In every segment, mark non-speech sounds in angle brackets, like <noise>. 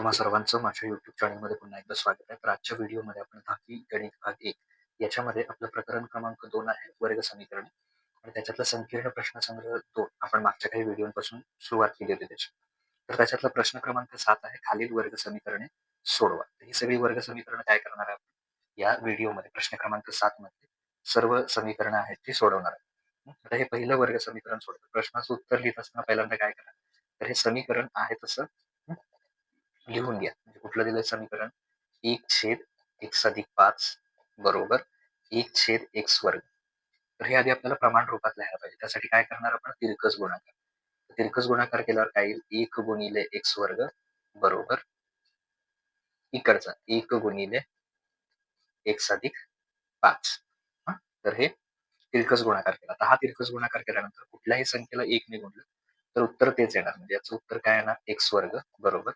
तुम्हा सर्वांचं माझ्या युट्यूब चॅनलमध्ये पुन्हा एकदा स्वागत आहे. तर आजच्या व्हिडिओमध्ये आपण दहावी गणित भाग एक याच्यामध्ये आपलं प्रकरण क्रमांक दोन आहे वर्ग समीकरण. आणि त्याच्यातला संकीर्ण प्रश्न संग्रह दोन आपण मागच्या काही व्हिडिओपासून सुरुवात केली होती त्याची तर त्याच्यातला प्रश्न क्रमांक सात आहे खालील वर्ग समीकरणे सोडवा. तर ही सगळी वर्ग समीकरण काय करणार आहे आपण? या व्हिडिओमध्ये प्रश्न क्रमांक सात मध्ये सर्व समीकरणं आहेत ती सोडवणार आहे. आता हे पहिलं वर्ग समीकरण सोडतं प्रश्नाचं उत्तर लिहित असताना पहिल्यांदा काय करा? तर हे समीकरण आहे तसं लिहून घ्या. म्हणजे कुठलं दिलंय समीकरण? एक छेद एक्स अधिक पाच बरोबर एक छेद एक्स वर्ग तर हे आधी आपल्याला प्रमाण रूपात लिहायला पाहिजे. त्यासाठी काय करणार आपण? तिरकस गुणाकार. तिरकस गुणाकार केल्यावर काय येईल? एक गुणिले एक्स वर्ग बरोबर इकडचा एक गुणिले एक्स अधिक पाच. तर हे तिरकस गुणाकार केला. आता हा तिरकस गुणाकार केल्यानंतर कुठल्याही संख्येला एक ने गुणलं तर उत्तर तेच येणार. म्हणजे याचं उत्तर काय येणार? एक्स वर्ग बरोबर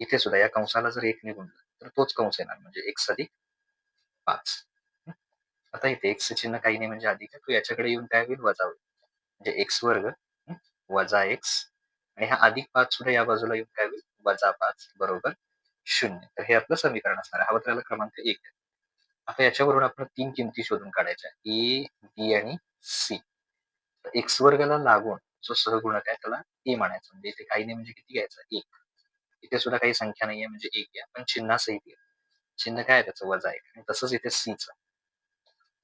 इथे सुद्धा या कंसाला जर एक निघून तर तोच कंस येणार म्हणजे एक्स अधिक पाच. आता इथे एक्स चिन्ह काही नाही म्हणजे अधिक तू याच्याकडे येऊन काय होईल? वजा होईल. म्हणजे एक्स वर्ग वजा एक्स आणि हा अधिक पाच सुद्धा या बाजूला येऊन काय होईल? वजा पाच बरोबर शून्य. तर हे आपलं समीकरण असणार आहे. हा क्रमांक एक आहे. आता याच्यावरून आपण तीन किमती शोधून काढायच्या. ए बी आणि सी. एक्स वर्गाला लागून जो सहगुणक आहे त्याला ए म्हणायचं. म्हणजे इथे काही नाही म्हणजे किती घ्यायचा? एक. इथे सुद्धा काही संख्या नाहीये म्हणजे एक या पण चिन्हासहित घ्या चिन्ह काय त्याचं वजा एक. आणि तसंच इथे च.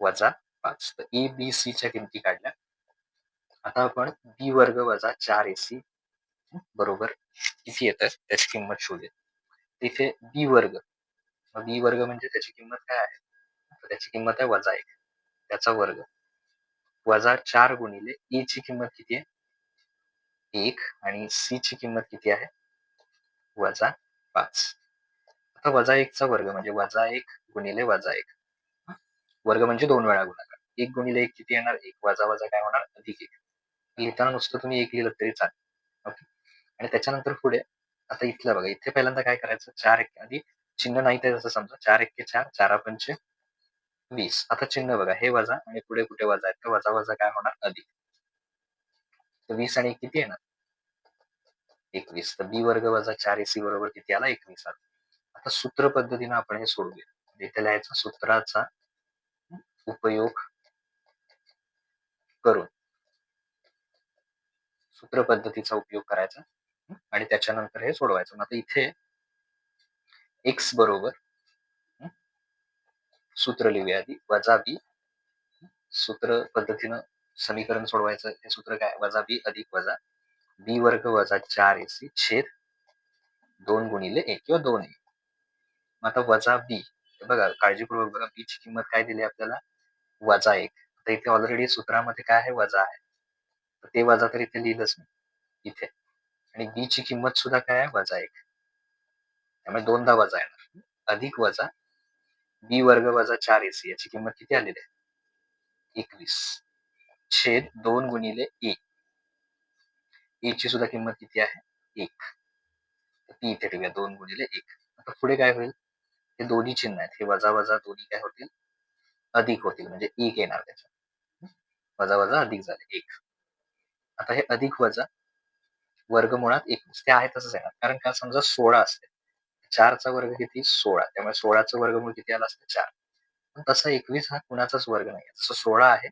वजा पाच. तर ए बी सी च्या किमती काढल्या. आता आपण बी वर्ग वजा चार ए सी बरोबर किती येतं त्याची किंमत शोधेल तिथे बी वर्ग. बी वर्ग म्हणजे त्याची किंमत काय आहे? त्याची किंमत आहे वजा एक. त्याचा वर्ग. वजा चार गुणिले ए ची किंमत किती आहे? एक. आणि सी ची किंमत किती आहे? वजा पाच. आता वजा एकचा वर्ग म्हणजे वजा एक गुणिले वजा एक. वर्ग म्हणजे दोन वेळा गुणाकार. एक गुणिले एक किती येणार? एक. वजा वजा काय होणार? अधिक एक. लिहिताना नुसतं तुम्ही एक लिहिलं तरी चालेल. ओके? आणि त्याच्यानंतर पुढे आता इथलं बघा इथे पहिल्यांदा काय करायचं? चार एक. आधी चिन्ह नाही तर जसं समजा चार एक चार चार पंच वीस. आता चिन्ह बघा हे वजा आणि पुढे कुठे वजा आहे तर वजा वजा काय होणार? अधिक. वीस आणि किती येणार? एकवीस. तर बी वर्ग वजा चार एसी बरोबर किती आला? एकवीस आला. आता सूत्र पद्धतीने आपण हे सोडवूया इथे लिहायचा सूत्राचा उपयोग करून. सूत्र पद्धतीचा उपयोग करायचा आणि त्याच्यानंतर हे सोडवायचं. आता इथे एक्स बरोबर सूत्र लिहूया आधी. वजा बी सूत्र पद्धतीनं समीकरण सोडवायचं. हे सूत्र काय? वजा बी अधिक वजा बी वर्ग वजा चार एसी छेद दोन गुणिले एक किंवा दोन ए. आता वजा बी. बघा काळजीपूर्वक बघा बी ची किंमत काय दिली आपल्याला? वजा एक. तर इथे ऑलरेडी सूत्रामध्ये काय आहे? वजा आहे. तर ते वजा तर इथे लिहिलंच मी. इथे. आणि बी ची किंमत सुद्धा काय आहे? वजा एक. त्यामुळे दोनदा वजा येणार. अधिक वजा बी वर्ग वजा चार एसी याची किंमत किती आलेली आहे? एकवीस. छेद दोन गुणिले एक. ए ची सुद्धा किंमत किती आहे? एक. ती इथे ठेवूया. दोन गुणिले एक. आता पुढे काय होईल? हे दोन्ही चिन्ह आहेत. हे वजा वजा दोन्ही काय होतील? अधिक होतील. म्हणजे एक येणार त्याच्या वजा वजा अधिक झाले. एक. आता हे अधिक वजा वर्गमुळात एक. ते आहे तसंच येणार. कारण का? समजा सोळा असते चारचा वर्ग किती? सोळा. त्यामुळे सोळाचं वर्गमूळ किती आला असते? चार. पण तसा एकवीस हा कुणाचाच वर्ग नाही जसं सोळा आहे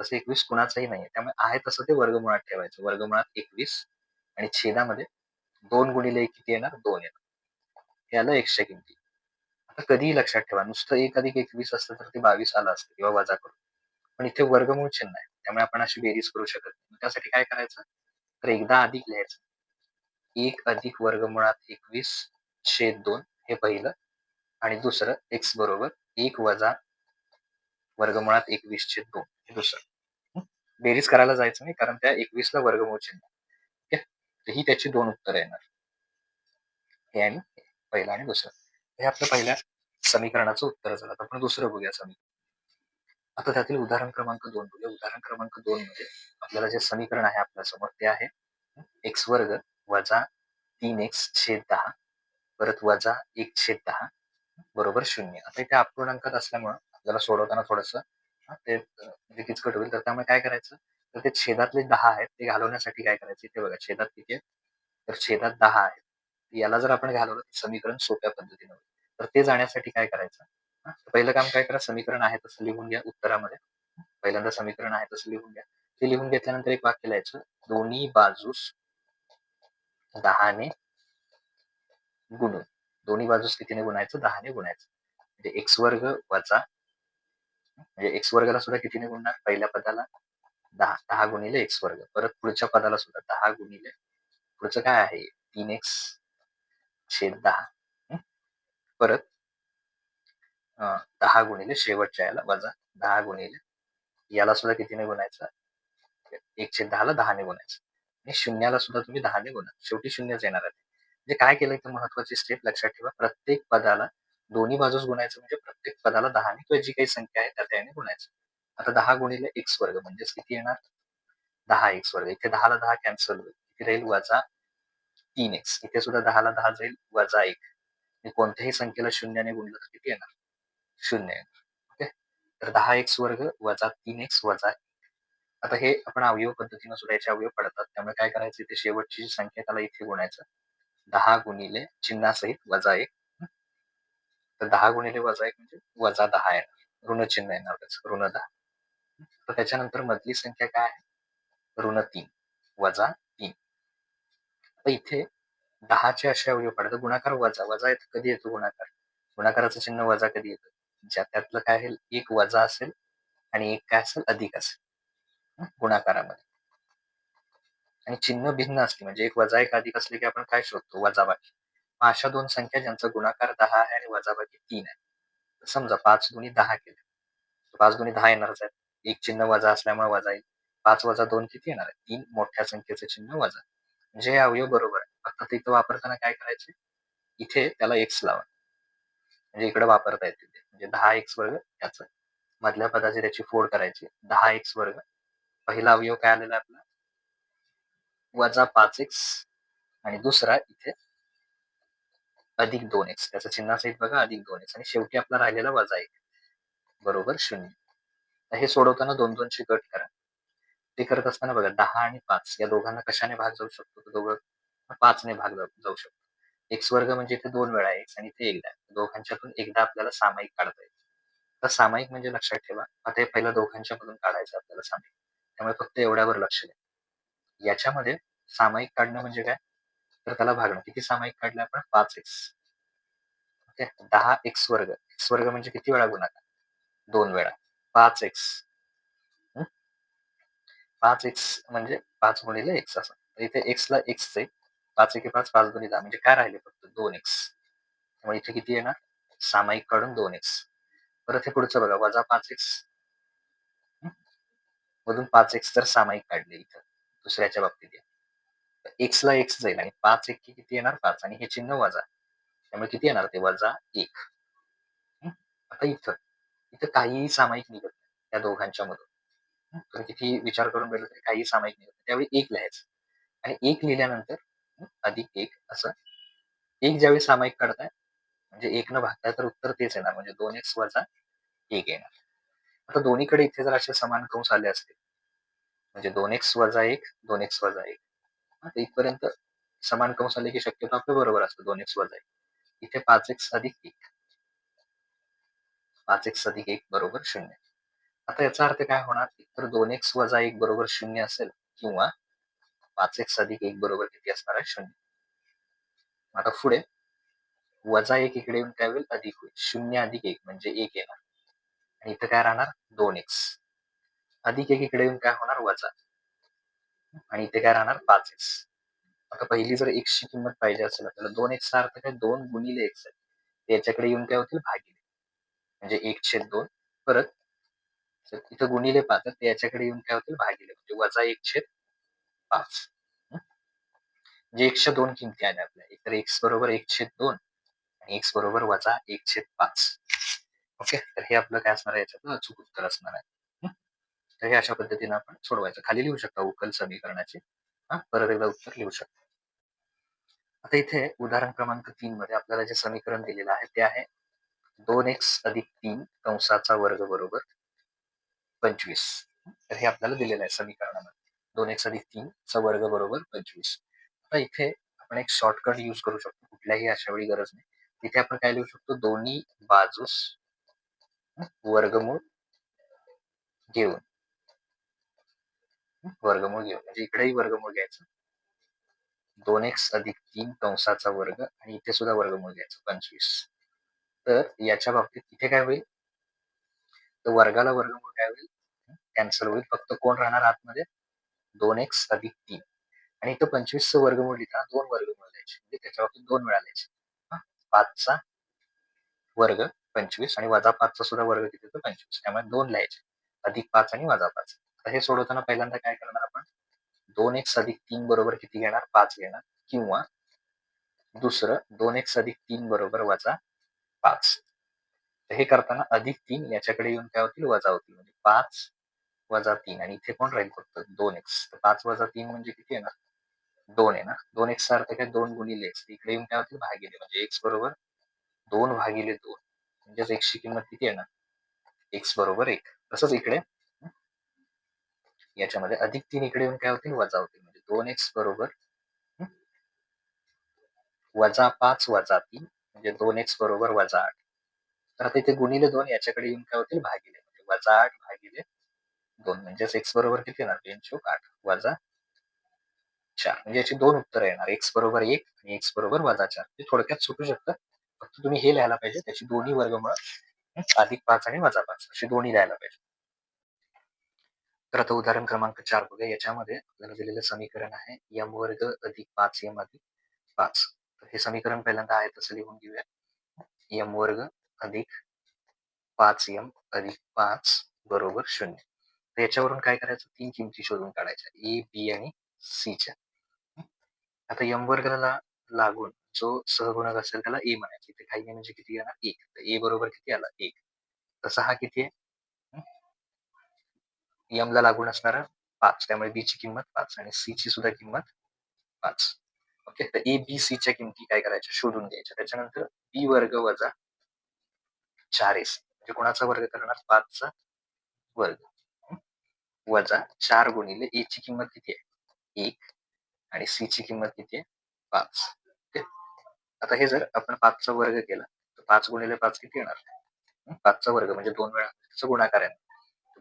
तसं एकवीस कुणाचंही नाहीये. त्यामुळे आहे तसं ते वर्गमुळात ठेवायचं. वर्गमुळात एकवीस आणि छेदामध्ये दोन गुणिले एक किती येणार? दोन येणार. हे आलं एकशे किमती. आता कधीही लक्षात ठेवा. नुसतं एक अधिक एकवीस असतं तर ते बावीस आलं असतं किंवा वजा करू पण इथे वर्गमूळ चिन्ह आहे. त्यामुळे आपण अशी बेरीज करू शकत नाही. त्यासाठी काय करायचं? तर एकदा अधिक लिहायचं. एक अधिक वर्गमुळात एकवीस छेद दोन हे पहिलं आणि दुसरं एक्स बरोबर एक वजा वर्गमुळात एकवीस छेद दोन. हे दुसरं. बेरीज करायला जायचं नाही कारण त्या एकवीसला वर्गमूळ चिन्ह. ओके ही त्याची दोन उत्तर येणार. हे आणि पहिलं आणि दुसरं. हे आपलं पहिल्या समीकरणाचं उत्तर झालं. आपण दुसरं बघूया समीकरण. आता त्यातील उदाहरण क्रमांक दोन बघूया. उदाहरण क्रमांक दोन मध्ये आपल्याला जे समीकरण आहे आपल्यासमोर ते आहे एक्स वर्ग वजा तीन एक्स छेद दहा परत वजा एक छेद दहा बरोबर शून्य. आता इथे अपूर्णांकात असल्यामुळं आपल्याला सोडवताना थोडस ते म्हणजे किचकट होईल. तर त्यामुळे काय करायचं? तर ते छेदातले दहा आहेत ते घालवण्यासाठी काय करायचं? ते बघा छेदात किती आहेत? तर छेदात दहा आहेत. याला जर आपण घालवलं तर समीकरण सोप्या पद्धतीने होईल. तर ते जाण्यासाठी काय करायचं? पहिलं काम काय करा समीकरण आहे तसं लिहून घ्या उत्तरामध्ये. पहिल्यांदा समीकरण आहे तसं लिहून घ्या. ते लिहून घेतल्यानंतर एक वाक्य लिहायचं. दोन्ही बाजूस दहाने गुणून. दोन्ही बाजूस कितीने गुणायचं? दहाने गुणायचं. म्हणजे एक्स वर्ग वजा म्हणजे एक्स वर्गाला सुद्धा कितीने गुणणार? पहिल्या पदाला दहा दहा गुणिले एक्स वर्ग. परत पुढच्या पदाला सुद्धा दहा गुणिले. पुढचं काय आहे? तीन एक्स छेद दहा. परत अं, दहा गुणिले शेवटच्या याला वजा दहा गुणिले. याला सुद्धा कितीने गुणायचं? एक छेद दहाला दहाने गुणायचं. आणि शून्याला सुद्धा तुम्ही दहाने गुणा शेवटी शून्यच येणार आहे. म्हणजे काय केलं तर महत्वाची स्टेप लक्षात ठेवा. प्रत्येक पदाला दोन्ही बाजूस गुणायचं म्हणजे प्रत्येक पदाला दहाने किंवा जी काही संख्या आहे त्या त्याने गुणायचं. आता दहा गुणिले एक्स वर्ग म्हणजेच किती येणार? दहा एक्स वर्ग इथे दहाला दहा कॅन्सल होईल. इथे राहील वजा तीन एक्स इथे सुद्धा दहाला दहा जाईल वजा एक. कोणत्याही संख्येला शून्याने गुणलं तर किती येणार? शून्य येणार. ओके? तर दहा एक्स वर्ग वजा तीन एक्स वजा एक. आता हे आपण अवयव पद्धतीने सुद्धा याचे अवयव पडतात. त्यामुळे काय करायचं? इथे शेवटची जी संख्या त्याला इथे गुणायचं. दहा गुणिले चिन्हासहित वजा एक. तर दहा गुणिले वजा एक म्हणजे वजा दहा येणार. ऋण चिन्ह येणार त्याचं ऋण दहा. तर त्याच्यानंतर मधली संख्या काय आहे? ऋण तीन वजा तीन. तर इथे दहाचे असे अवयव पडतात. गुणाकार वजा वजा येतो कधी येतो गुणाकार? गुणाकाराचं चिन्ह वजा कधी येतं? ज्या त्यातलं काय आहे एक वजा असेल आणि एक काय असेल अधिक असेल. गुणाकारामध्ये. आणि चिन्ह भिन्न असते. म्हणजे एक वजा एक अधिक असले की आपण काय शोधतो? वजाबाकी बाकी. अशा दोन संख्या ज्यांचा गुणाकार दहा आहे आणि वजाबाकी तीन आहे. समजा पाच गुणी दहा केले. पाच गुणी दहा येणारच आहे एक चिन्ह वजा असल्यामुळे वजा येईल. पाच वजा दोन किती येणार आहे तीन मोठ्या संख्येचे चिन्ह वजा. म्हणजे हे अवयव बरोबर आहे. फक्त तिथं वापरताना काय करायचे? इथे त्याला एक्स लावा. म्हणजे इकडे वापरता येते ते. म्हणजे दहा एक्स वर्ग त्याच मधल्या पदाची त्याची फोड करायची. दहा एक्स वर्ग. पहिला अवयव काय आलेला आपला? वजा पाच एक्स आणि दुसरा इथे अधिक दोन एक्स त्याचं चिन्हासहित बघा अधिक दोन एक्स आणि शेवटी आपला राहिलेला वजा एक. बरोबर? शून्य. हे सोडवताना दोन दोनशे गट करा. ते करत असताना बघा दहा आणि पाच. या दोघांना कशाने भाग जाऊ शकतो? तर दोघं पाचने भाग जाऊ शकतो. एक्स वर्ग म्हणजे इथे दोन वेळा एक्स आणि ते एकदा. दोघांच्यातून एकदा आपल्याला सामायिक काढता येईल. तर सामायिक म्हणजे लक्षात ठेवा आता हे पहिलं दोघांच्या मधून काढायचं आपल्याला सामायिक. त्यामुळे फक्त एवढ्यावर लक्ष द्या. याच्यामध्ये सामायिक काढणं म्हणजे काय? तर त्याला भागणं किती सामायिक काढलं आपण? पाच एक्स ओके? दहा एक्स वर्ग. एक्स वर्ग म्हणजे किती वेळा गुणाकार? दोन वेळा. पाच एक्स पाच एक्स म्हणजे पाच गुणिले एक्स असं. इथे एक्स ला एक्स आहे पाच एके पाच पाच दोन्ही दहा. म्हणजे काय राहिले फक्त? दोन एक्स त्यामुळे इथे किती येणार? सामायिक काढून दोन एक्स परत हे पुढचं बघा. वजा पाच एक्स मधून पाच एक्स तर सामायिक काढले इथं. दुसऱ्याच्या बाबतीत एक्स ला एक्स जाईल आणि पाच एक किती येणार? पाच. आणि हे चिन्ह वजा. त्यामुळे किती येणार? ते वजा एक. आता इथं. इथं काहीही सामायिक निघत नाही दोघांच्या मधून. तर तुम्ही किती विचार करून गेलो तरी काही सामायिक निघत नाही त्यावेळी एक लिहायचं. आणि एक लिहिल्यानंतर अधिक एक असं. एक ज्यावेळी सामायिक काढताय म्हणजे एक न भागताय तर उत्तर तेच येणार. म्हणजे दोन एक्स वजा एक येणार. आता दोन्हीकडे इथे जर असे समान कंस आले असते म्हणजे दोन एक्स वजा एक दोन एक्स वजा एक. आता इथपर्यंत समान कंस आले की शक्यतो आपलं बरोबर असतं दोन एक्स वजा एक इथे पाच एक्स अधिक एक. पाच एक्स अधिक एक बरोबर शून्य. आता याचा अर्थ काय होणार? तर दोन एक्स वजा एक बरोबर शून्य असेल किंवा पाच एक्स अधिक एक बरोबर किती असणार आहे? शून्य. आता पुढे वजा एक इकडे येऊन काय होईल? अधिक होईल. शून्य अधिक एक म्हणजे एक येणार. आणि इथं काय राहणार? दोन एक्स अधिक एक इकडे येऊन काय होणार? वजा. आणि इथे काय राहणार? पाच एक्स आता पहिली जर एक्सची किंमत पाहिजे असेल आपल्याला दोन एक्सचा अर्थ काय? दोन गुणिले एक्स आहे. याच्याकडे येऊन काय होतील? भागिले. म्हणजे एक छेद दोन परत इथं गुणिले पाच आहे, याच्याकडे येऊन काय होतील? भागिले. म्हणजे वजा एक छेद पाच. म्हणजे एकशे दोन किमती आल्या आपल्या. एकतर एक्स बरोबर एक छेद दोन आणि एक्स बरोबर वजा एक छेद पाच. ओके? तर हे आपलं काय असणार आहे याच्यातलं? अचूक उत्तर असणार आहे. तर हे अशा पद्धतीने आपण सोडवायचं. खाली लिहू शकता उकल समीकरणाचे. हा परत एकदा उत्तर लिहू शकता. आता इथे उदाहरण क्रमांक तीन मध्ये आपल्याला जे समीकरण दिलेलं आहे ते आहे दोन एक्स अधिक तीन कंसाचा वर्ग बरोबर पंचवीस. तर हे आपल्याला दिलेलं आहे समीकरणामध्ये. दोन एक्स अधिक तीन चा वर्ग बरोबर पंचवीस. आता इथे आपण एक शॉर्टकट यूज करू शकतो. कुठल्याही अशा वेळी गरज नाही. तिथे आपण काय लिहू शकतो? दोन्ही बाजूस वर्गमूळ घेऊन. वर्गमूळ घेऊ म्हणजे इकडेही वर्गमूळ घ्यायचं. दोन एक्स अधिक तीन कंसाचा वर्ग आणि इथे सुद्धा वर्गमूळ घ्यायचं पंचवीस. तर याच्या बाबतीत इथे काय होईल? तर वर्गाला वर्गमूळ काय होईल? कॅन्सल होईल. फक्त कोण राहणार आतमध्ये? दोन एक्स अधिक तीन. आणि इथं पंचवीस वर्गमूळ लिहिताना दोन वर्गमूळ द्यायचे. म्हणजे त्याच्या बाबतीत दोन वेळा द्यायचे पाचचा वर्ग पंचवीस आणि वजा पाचचा सुद्धा वर्ग किती होतो? पंचवीस. त्यामुळे दोन लिहायचे. अधिक पाच आणि वजा पाच. तर हे सोडवताना पहिल्यांदा काय करणार आपण? दोन एक्स अधिक तीन बरोबर किती घेणार? पाच घेणार. किंवा दुसरं दोन एक्स अधिक तीन बरोबर वजा पाच. तर हे करताना अधिक तीन याच्याकडे येऊन काय होतील? वजा होतील. म्हणजे पाच वजा तीन. आणि इथे कोण राहील फक्त? दोन एक्स. तर पाच वजा तीन म्हणजे किती येणार? दोन आहे ना दोन एक्सचा अर्थ काय? दोन गुणिले एक्स. इकडे येऊन काय होतील? भागिले. म्हणजे एक्स बरोबर दोन भागिले दोन. म्हणजेच एक्सची किंमत किती येणार? एक्स बरोबर एक. तसंच इकडे याच्यामध्ये अधिक तीन इकडे येऊन काय होतील? वजा होतील. म्हणजे दोन एक्स बरोबर वजा पाच वजा तीन म्हणजे दोन एक्स बरोबर वजा आठ. तर आता इथे गुणिले दोन याच्याकडे येऊन काय होतील? भागिले. म्हणजे वजा आठ भागिले दोन. म्हणजेच एक्स बरोबर किती येणार? तीन चौक आठ. वजा चार. म्हणजे याची दोन उत्तर येणार. एक्स बरोबर एक आणि एक्स बरोबर वजा चार. ते थोडक्यात सुटू शकतं. फक्त तुम्ही हे लिहायला पाहिजे. त्याची दोन्ही वर्गमुळ अधिक पाच आणि वजा पाच. अशी दोन्ही लिहायला पाहिजे. तर आता उदाहरण क्रमांक चार बघूया. याच्यामध्ये आपल्याला दिलेलं समीकरण आहे यम वर्ग अधिक पाच यम अधिक पाच. तर हे समीकरण पहिल्यांदा आहे तसं लिहून घेऊया. यम वर्ग अधिक पाच यम अधिक पाच बरोबर शून्य. तर याच्यावरून काय करायचं? तीन किमती शोधून काढायच्या. ए बी आणि सीच्या आता यम वर्गाला लागून जो सहगुणक असेल त्याला ए म्हणायचे. इथे काही नाही म्हणजे किती येणार? एक. तर ए बरोबर किती आला? एक. तसा हा किती आहे? यम ला लागून असणारा पाच. त्यामुळे बी ची किंमत पाच आणि सी ची सुद्धा किंमत पाच. ओके तर ए बी सी च्या किमती काय करायच्या? शोधून घ्यायच्या. त्याच्यानंतर बी वर्ग वजा चार एस म्हणजे कोणाचा वर्ग करणार? पाचचा वर्ग. वजा चार गुणिले ए ची किंमत किती आहे? एक. आणि सी ची किंमत किती आहे? पाच. ओके आता हे जर आपण पाचचा वर्ग केला तर पाच गुणिले पाच किती येणार? पाचचा वर्ग म्हणजे दोन वेळा त्याचा गुणाकार आहे.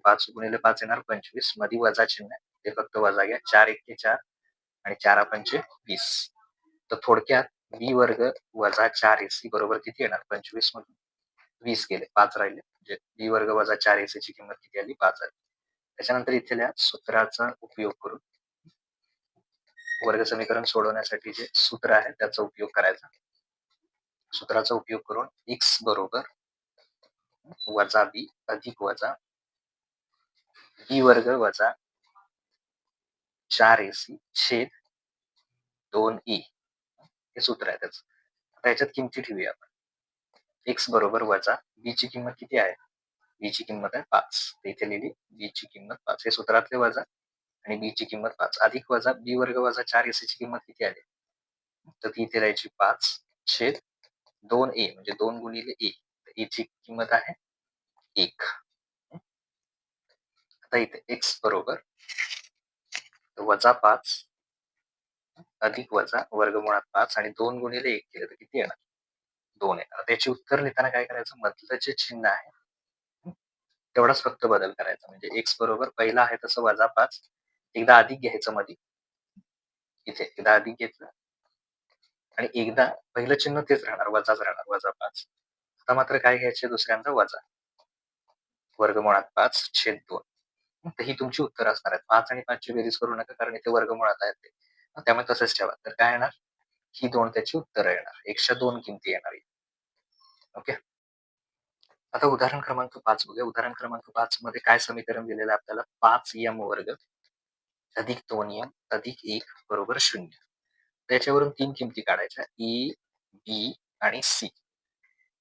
पाच गुणिले पाच येणार पंचवीस. मध्ये वजा चिन्ह आहे. ते फक्त वजा घ्या. चार एक चार आणि चार पंचे वीस. तर थोडक्यात बी वर्ग वजा चार एसी बरोबर किती येणार? पंचवीस मधून वीस गेले. पाच राहिले. म्हणजे बी वर्ग वजा चार एसी ची किंमत किती आली? पाच आली. त्याच्यानंतर इथल्या सूत्राचा उपयोग करून. वर्ग समीकरण सोडवण्यासाठी जे सूत्र आहे त्याचा उपयोग करायचा. सूत्राचा उपयोग करून एक्स बरोबर वजा बी अधिक वजा बी वर्ग वजा चार एसी छेद दोन ई. हे सूत्र आहे त्याचं. आता याच्यात किमती ठेवूया आपण. एक्स बरोबर वजा बी ची किंमत किती आहे? बी ची किंमत आहे पाच. इथे लिहिली बी ची किंमत पाच. हे सूत्रातले वजा आणि बी ची किंमत पाच. अधिक वजा बी वर्ग वजा चार एसी ची किंमत किती आली तर ती इथे राहायची पाच छेद दोन ए म्हणजे दोन गुणिले ए ची किंमत आहे एक. आता इथे एक्स बरोबर वजा पाच अधिक वजा वर्गमुळात पाच आणि दोन गुणिले एक केलं तर किती येणार? दोन येणार. त्याचे उत्तर लिहिताना काय करायचं? मधलं जे चिन्ह आहे तेवढाच फक्त बदल करायचा. म्हणजे एक्स बरोबर पहिला आहे तसं वजा पाच. एकदा अधिक घ्यायचं मध्ये इथे एकदा अधिक घेतलं. आणि एकदा पहिलं चिन्ह तेच राहणार. वजाच राहणार. वजा पाच. आता मात्र काय घ्यायचे? दुसऱ्यांदा वजा. वर्गमुळात पाच छेद दोन. तर ही तुमची उत्तर असणार आहेत. पाच आणि पाचची बेरीज करू नका कारण इथे वर्गमुळात आहेत ते. त्यामुळे तसंच ठेवा. तर काय येणार? ही दोन त्याची उत्तरं येणार. एकशे दोन किमती येणार ओके? आता उदाहरण क्रमांक पाच बघूया. उदाहरण क्रमांक पाच मध्ये काय समीकरण दिलेलं आहे आपल्याला? पाच यम वर्ग अधिक दोन यम अधिक एक बरोबर शून्य. त्याच्यावरून तीन किमती काढायच्या. E, ई बी आणि सी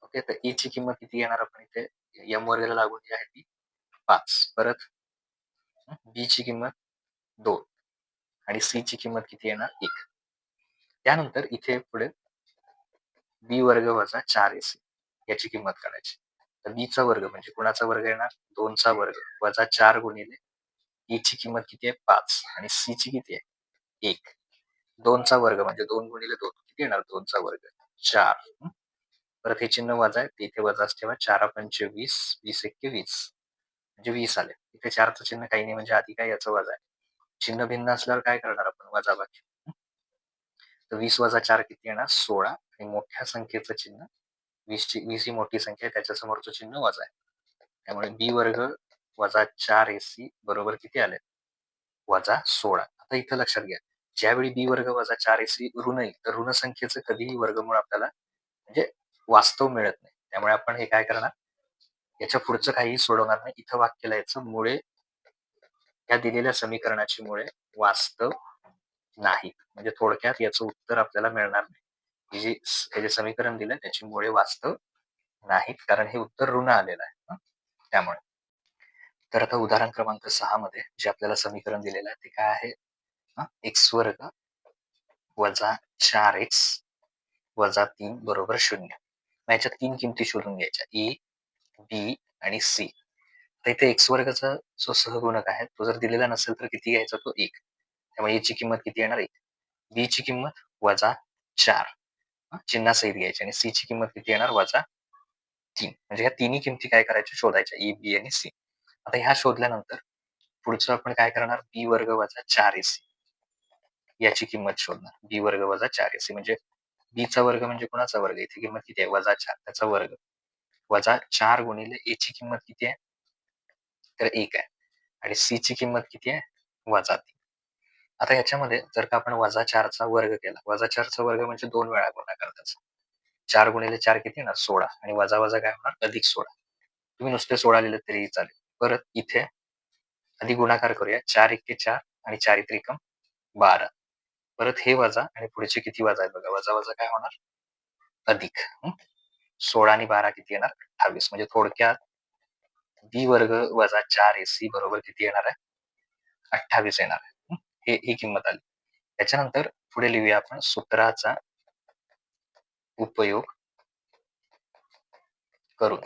ओके? तर ई ची किंमत किती येणार आपण इथे? यम वर्गाला लागून जी आहे ती पाच. परत <laughs> बी ची किंमत दोन आणि सी ची किंमत किती येणार? एक. त्यानंतर इथे पुढे बी वर्ग वजा चार एसी याची किंमत काढायची. तर बीचा वर्ग म्हणजे कुणाचा वर्ग येणार? दोनचा वर्ग वजा चार गुणिले ए ची किंमत किती आहे? पाच. आणि सी ची किती आहे? एक. दोनचा वर्ग म्हणजे दोन गुणिले दोन. किती येणार? दोनचा वर्ग. चार. परत हे चिन्ह वजा आहे ते इथे वजाच ठेवा. चार पंच वीस वीस एक्के वीस म्हणजे वीस आले. इथे चारचं चिन्ह काही नाही म्हणजे आधी काय याचं वजा आहे. चिन्ह भिन्न असल्यावर काय करणार आपण? वजा बाकी. तर वीस वजा चार किती येणार? सोळा. आणि मोठ्या संख्येचं चिन्ह वीसची वीस ही मोठी संख्या त्याच्या समोरचं चिन्ह वजा आहे. त्यामुळे बी वर्ग वजा चार एसी बरोबर किती आले? वजा सोळा. आता इथं लक्षात घ्या. ज्यावेळी बी वर्ग वजा चार एसी ऋण येईल तर ऋण संख्येचं कधीही वर्गमूळ आपल्याला म्हणजे वास्तव मिळत नाही. त्यामुळे आपण हे काय करणार? याच्या पुढचं काही सोडवणार नाही. इथं वाक्य लिहायचं मुळे या दिलेल्या समीकरणाची मुळे वास्तव नाही. म्हणजे थोडक्यात याचं उत्तर आपल्याला मिळणार नाही. जे हे जे समीकरण दिलं त्याची मुळे वास्तव नाहीत. कारण हे उत्तर ऋण आलेलं आहे त्यामुळे. तर आता उदाहरण क्रमांक सहा मध्ये जे आपल्याला समीकरण दिलेलं आहे ते काय आहे? एक्स वर्ग वजा चार एक्स वजा तीन बरोबर शून्य. मग याच्यात तीन किमती शोधून घ्यायच्या. ए बी आणि सी तर इथे एक्स वर्गाचा जो सहगुणक आहे तो जर दिलेला नसेल तर किती घ्यायचा तो एक. त्यामुळे e याची किंमत किती येणार? एक. बी ची किंमत वजा चार. चिन्हासहित घ्यायची. आणि सी ची किंमत किती येणार? वजा तीन. म्हणजे ह्या तिन्ही किमती काय करायच्या? शोधायच्या. E, ए बी आणि सी आता ह्या शोधल्यानंतर पुढचं आपण काय करणार? बी वर्ग वजा चार एसी याची किंमत शोधणार. बी वर्ग वजा चार एसी म्हणजे बीचा वर्ग म्हणजे कोणाचा वर्ग? इथे किंमत किती आहे? वजा चार. त्याचा वर्ग. वजा चार गुणिले ए ची किंमत किती आहे? तर एक आहे. आणि सी ची किंमत किती आहे? वजा तीन. आता याच्यामध्ये जर का आपण वजा चारचा वर्ग केला वजा चारचा वर्ग म्हणजे दोन वेळा गुणाकार त्याचा चार गुणिले चार किती ना सोळा. आणि वजा वजा काय होणार? अधिक सोळा. तुम्ही नुसते सोळा लिहिले तरी चालेल. परत इथे अधिक गुणाकार करूया. चार इतके चार आणि चार त्रिकम बारा. परत हे वजा आणि पुढचे किती वजा आहेत बघा? वजा वजा काय होणार? अधिक. सोळा आणि बारा किती येणार? अठ्ठावीस. म्हणजे थोडक्यात बी वर्ग वजा चार एसी बरोबर किती येणार आहे? अठ्ठावीस येणार आहे. हे? ही किंमत आली. त्याच्यानंतर पुढे लिहूया आपण सूत्राचा उपयोग करून.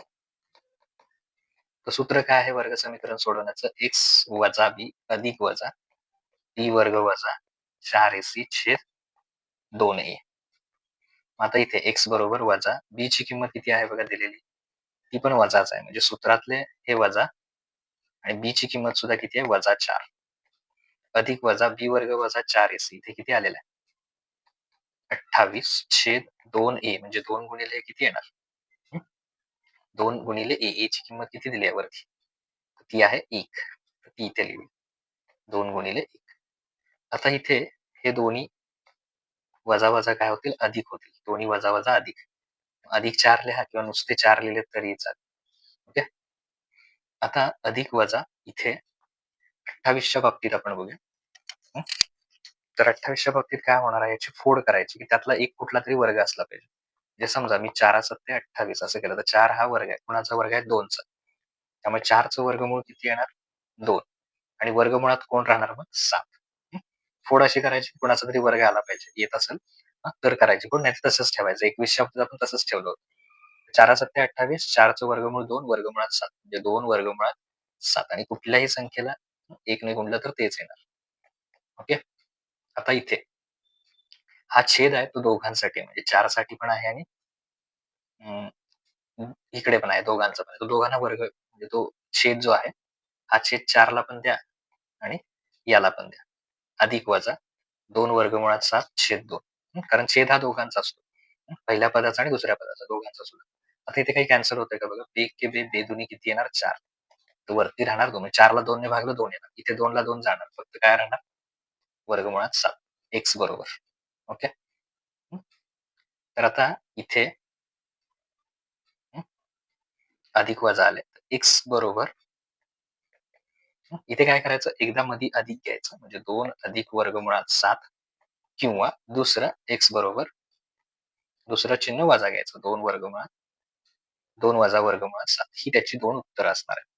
तर सूत्र काय आहे वर्ग समीकरण सोडवण्याचं? एक्स वजा बी अधिक वजा बी वर्ग वजा चार एसी छेद दोन ए आता इथे एक्स बरोबर वजा बी ची किंमत किती आहे बघा दिलेली? ती पण वजाच आहे. म्हणजे सूत्रातले हे वजा आणि बी ची किंमत सुद्धा किती आहे? वजा चार. अधिक वजा बी वर्ग वजा चार एस इथे किती आलेला आहे? अठ्ठावीस छेद दोन ए म्हणजे दोन गुणिले किती येणार? दोन गुणिले ए ए ची किंमत किती दिली आहे वरती? ती आहे एक. ती इथे लिहिली दोन गुणिले एक. आता इथे हे दोन्ही वजा वजा काय होतील? अधिक होतील. दोन्ही वजा वजा अधिक. अधिक चार लिहा किंवा नुसते चार लिहिले तरी चालेल. ओके? आता अधिक वजा इथे अठ्ठावीसच्या बाबतीत आपण बघूया. तर अठ्ठावीसच्या बाबतीत काय होणार आहे? याची फोड करायची की त्यातला एक कुठला तरी वर्ग असला पाहिजे. म्हणजे समजा मी चार सत्ते अठ्ठावीस असं केलं तर चार हा वर्ग आहे. कुणाचा वर्ग आहे? दोनचा. त्यामुळे चारचं वर्गमूळ किती येणार? दोन. आणि वर्गमुळात कोण राहणार मग? सात. फोड अशी करायची? कुणाचा तरी वर्ग आला पाहिजे. येत असेल तर करायची. पण नाही तसंच ठेवायचं. एकवीस शब्द आपण तसंच ठेवलं होतं. चार सत्ते अठ्ठावीस. चारचं वर्गमूळ दोन वर्गमुळात सात. म्हणजे दोन वर्गमुळात सात. आणि कुठल्याही संख्येला एक नाही गुणलं तर तेच येणार. ओके? आता इथे. हा छेद आहे तो दोघांसाठी. म्हणजे चारसाठी पण आहे आणि इकडे पण आहे दोघांचा पण तो दोघांना वर्ग म्हणजे तो छेद जो आहे हा छेद चारला पण द्या आणि याला पण द्या. अधिक वजा दोन वर्गमुळात सात छेद दोन. कारण छेद हा दोघांचा असतो. पहिल्या पदाचा आणि दुसऱ्या पदाचा दोघांचा सुद्धा आता इथे काही कॅन्सल होतंय का बघा? बे के बे बेदुनी किती येणार? चार. तर वरती राहणार दोन. म्हणजे चारला दोनने भागलं दोन येणार. इथे दोनला दोन जाणार. फक्त काय राहणार? वर्गमुळात सात. एक्स बरोबर. ओके? तर आता इथे अधिक वजा आले. एक्स बरोबर इथे काय करायचं? एकदा मध्ये अधिक घ्यायचं. म्हणजे दोन अधिक वर्गमुळात सात किंवा दुसरं एक्स बरोबर दुसरं चिन्ह वजा घ्यायचं. दोन वर्गमुळात दोन वजा वर्गमुळात सात. ही त्याची दोन उत्तर असणार आहेत.